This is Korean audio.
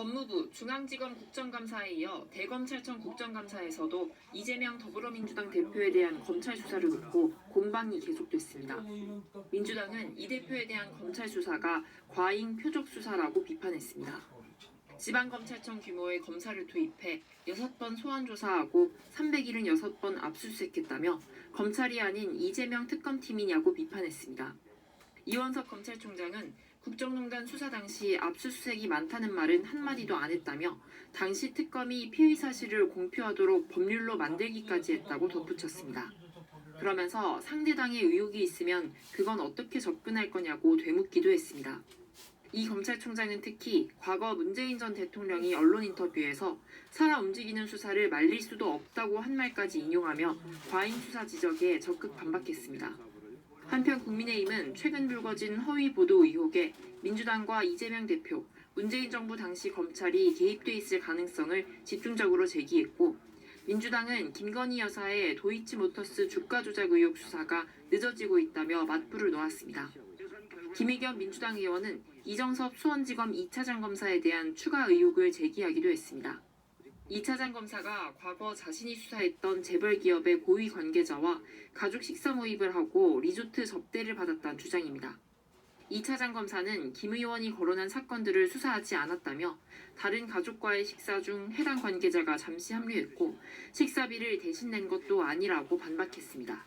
법무부 중앙지검 국정감사에 이어 대검찰청 국정감사에서도 이재명 더불어민주당 대표에 대한 검찰 수사를 놓고 공방이 계속됐습니다. 민주당은 이 대표에 대한 검찰 수사가 과잉 표적 수사라고 비판했습니다. 지방검찰청 규모의 검사를 투입해 6번 소환 조사하고 376번 압수수색했다며 검찰이 아닌 이재명 특검팀이냐고 비판했습니다. 이원석 검찰총장은 국정농단 수사 당시 압수수색이 많다는 말은 한마디도 안 했다며 당시 특검이 피의 사실을 공표하도록 법률로 만들기까지 했다고 덧붙였습니다. 그러면서 상대당에 의혹이 있으면 그건 어떻게 접근할 거냐고 되묻기도 했습니다. 이 검찰총장은 특히 과거 문재인 전 대통령이 언론 인터뷰에서 살아 움직이는 수사를 말릴 수도 없다고 한 말까지 인용하며 과잉 수사 지적에 적극 반박했습니다. 한편 국민의힘은 최근 불거진 허위 보도 의혹에 민주당과 이재명 대표, 문재인 정부 당시 검찰이 개입돼 있을 가능성을 집중적으로 제기했고 민주당은 김건희 여사의 도이치모터스 주가 조작 의혹 수사가 늦어지고 있다며 맞불을 놓았습니다. 김의겸 민주당 의원은 이정섭 수원지검 2차장 검사에 대한 추가 의혹을 제기하기도 했습니다. 2차장 검사가 과거 자신이 수사했던 재벌 기업의 고위 관계자와 가족 식사 모임을 하고 리조트 접대를 받았다는 주장입니다. 2차장 검사는 김 의원이 거론한 사건들을 수사하지 않았다며 다른 가족과의 식사 중 해당 관계자가 잠시 합류했고 식사비를 대신 낸 것도 아니라고 반박했습니다.